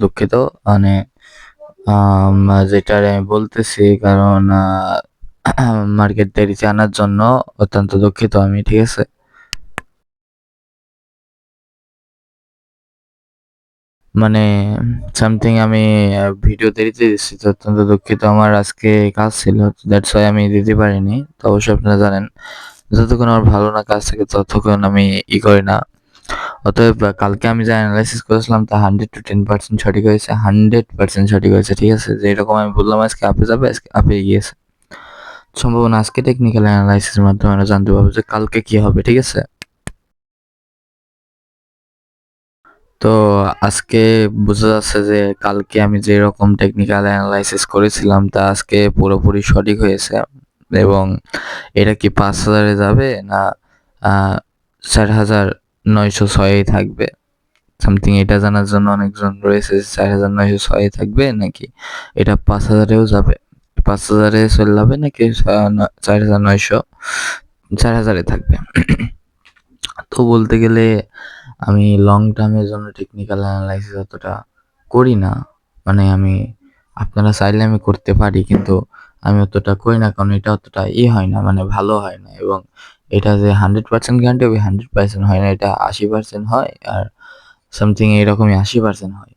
দুঃখিত। মানে আমি আনার জন্য অত্যন্ত দুঃখিত আমি, ঠিক আছে? মানে সামথিং আমি ভিডিও দেরিতে দিচ্ছি তো অত্যন্ত দুঃখিত। আমার আজকে কাজ ছিল দ্যাটস ওয়াই আমি দিতে পারিনি। তো অবশ্যই আপনারা জানেন। যতক্ষণ আমার ভালো না কাজ থাকে, ততক্ষণ আমি ই করি না। অতএব কালকে আমি যা অ্যানালাইসিস করেছিলাম, তা হান্ড্রেড টু টেন পার্সেন্ট সঠিক হয়েছে। হান্ড্রেড পার্সেন্ট সঠিক হয়েছে, ঠিক আছে? যে এরকম আমি বললাম, আজকে আপে যাবে, আজকে আপে গিয়েছে সম্ভাবনা আজকে টেকনিক্যাল অ্যানালাইসিসের মাধ্যমে আমরা জানতে পারব যে কালকে কি হবে, ঠিক আছে? তো আজকে বোঝা যাচ্ছে যে কালকে আমি যে রকম টেকনিক্যাল অ্যানালাইসিস করেছিলাম, তা আজকে পুরোপুরি সঠিক হয়েছে। এবং এটা কি পাঁচ হাজারে যাবে না চার হাজার নয়শো ছয়েই থাকবে? সামথিং এটা জানার জন্য অনেকজন রয়েছে চার হাজার নয়শো ছয়ে থাকবে নাকি এটা পাঁচ হাজারেও যাবে? পাঁচ হাজারে চলে যাবে নাকি চার হাজার নয়শো? চার হাজারে থাকবে। তো বলতে গেলে আমি লং টার্মের জন্য টেকনিক্যাল অ্যানালাইসিস অতটা করি না। মানে আমি আপনারা চাইলে আমি করতে পারি, কিন্তু আমি অতটা করি না, কারণ এটা অতটা ই হয় না মানে ভালো হয় না। এবং এটা যে হান্ড্রেড পার্সেন্ট গ্যারান্টি হবে হান্ড্রেড পার্সেন্ট হয় না, এটা আশি পার্সেন্ট হয়, আর সামথিং এইরকমই আশি পার্সেন্ট হয়।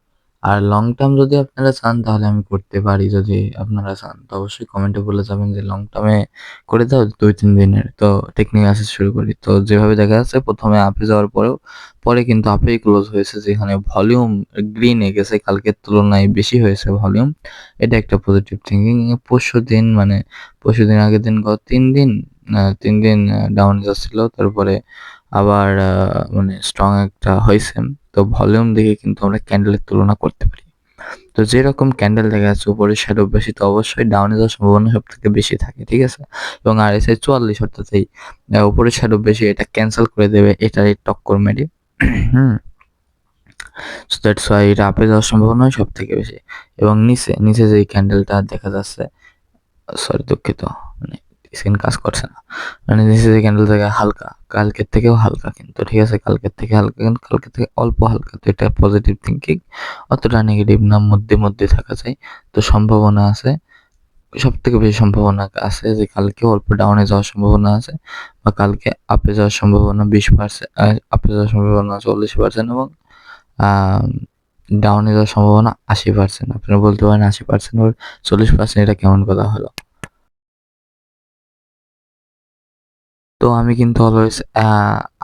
আর লং টার্ম যদি আপনারা চান, তাহলে আমি করতে পারি। যদি আপনারা চান, তো অবশ্যই কমেন্টে বলে যাবেন যে লং টার্মে করে দাও, দুই, তিন দিনের। তো টেকনিক আসে শুরু করি। তো যেভাবে দেখা যাচ্ছে, প্রথমে আপে যাওয়ার পরেও, পরে কিন্তু আপেই ক্লোজ হয়েছে। যেখানে ভলিউম গ্রিন গেছে, কালকের তুলনায় বেশি হয়েছে ভলিউম এটা একটা পজিটিভ থিঙ্কিং পরশু দিন মানে পরশু দিন আগের দিন গত তিন দিন তিন দিন ডাউন যাচ্ছিল। তারপরে আবার মানে স্ট্রং একটা হয়েছে। তো ভলিউম দেখে কিন্তু আমরা ক্যান্ডেলের তুলনা করতে পারি। তো যেরকম ক্যান্ডেল দেখা যাচ্ছে, উপরে শ্যাডো বেশি, তো অবশ্যই ডাউনে যাওয়ার সম্ভাবনা সব থেকে বেশি থাকে, ঠিক আছে? এবং আর এস আই চুয়াল্লিশ অর্থাৎ এই উপরে শ্যাডো বেশি, এটা ক্যান্সেল করে দেবে এটার টক্কর মেরে। হুম। সো দ্যাটস ওয়াই এটা আপে যাওয়ার সম্ভাবনা সব থেকে বেশি। এবং নিচে নিচে যে ক্যান্ডেলটা দেখা যাচ্ছে সরি দুঃখিত মানে স্ক্রিন কাজ করছে না। মানে নিচে ক্যান্ডেল থেকে হালকা, কালকের থেকেও হালকা কিন্তু, ঠিক আছে? কালকের থেকে হালকা কিন্তু, কালকের থেকে অল্প হালকা। তো এটা পজিটিভ থিঙ্কিং অতটা নেগেটিভ না, মধ্যে মধ্যে থাকা যায়। তো সম্ভাবনা আছে সব থেকে বেশি সম্ভাবনা আছে যে কালকে অল্প ডাউনে যাওয়ার সম্ভাবনা আছে বা কালকে আপে যাওয়ার সম্ভাবনা বিশ পার্সেন্ট আপে যাওয়ার সম্ভাবনা চল্লিশ পার্সেন্ট এবং ডাউনে যাওয়ার সম্ভাবনা আশি পার্সেন্ট আপনারা বলতে পারেন আশি পার্সেন্ট চল্লিশ পার্সেন্ট এটা কেমন কথা হলো? তো আমি কিন্তু অলওয়েজ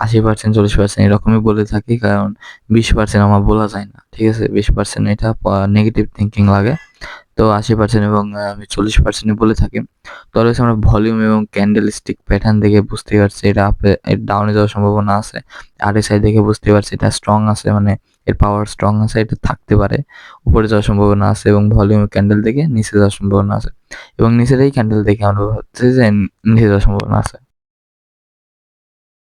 আশি পার্সেন্ট চল্লিশ পার্সেন্ট এরকমই বলে থাকি, কারণ বিশ পার্সেন্ট আমার বলা যায় না, ঠিক আছে? বিশ পার্সেন্ট এটা নেগেটিভ থিঙ্কিং লাগে। তো আশি পার্সেন্ট এবং আমি চল্লিশ পার্সেন্টই বলে থাকি। তো অলওয়েজ আমরা ভলিউম এবং ক্যান্ডেল স্টিক প্যাটার্ন দেখে বুঝতে পারছি, এটা আপে ডাউনে যাওয়ার সম্ভাবনা আছে। আর এস দেখে বুঝতে পারছি, এটা স্ট্রং আছে মানে এর পাওয়ার স্ট্রং আছে, এটা থাকতে পারে। উপরে যাওয়ার সম্ভাবনা আছে এবং ভলিউম ক্যান্ডেল দেখে নিচে যাওয়ার সম্ভাবনা আছে। এবং নিচের এই ক্যান্ডেল দেখে আমরা ভাবছি যে নিচে যাওয়ার সম্ভাবনা আছে।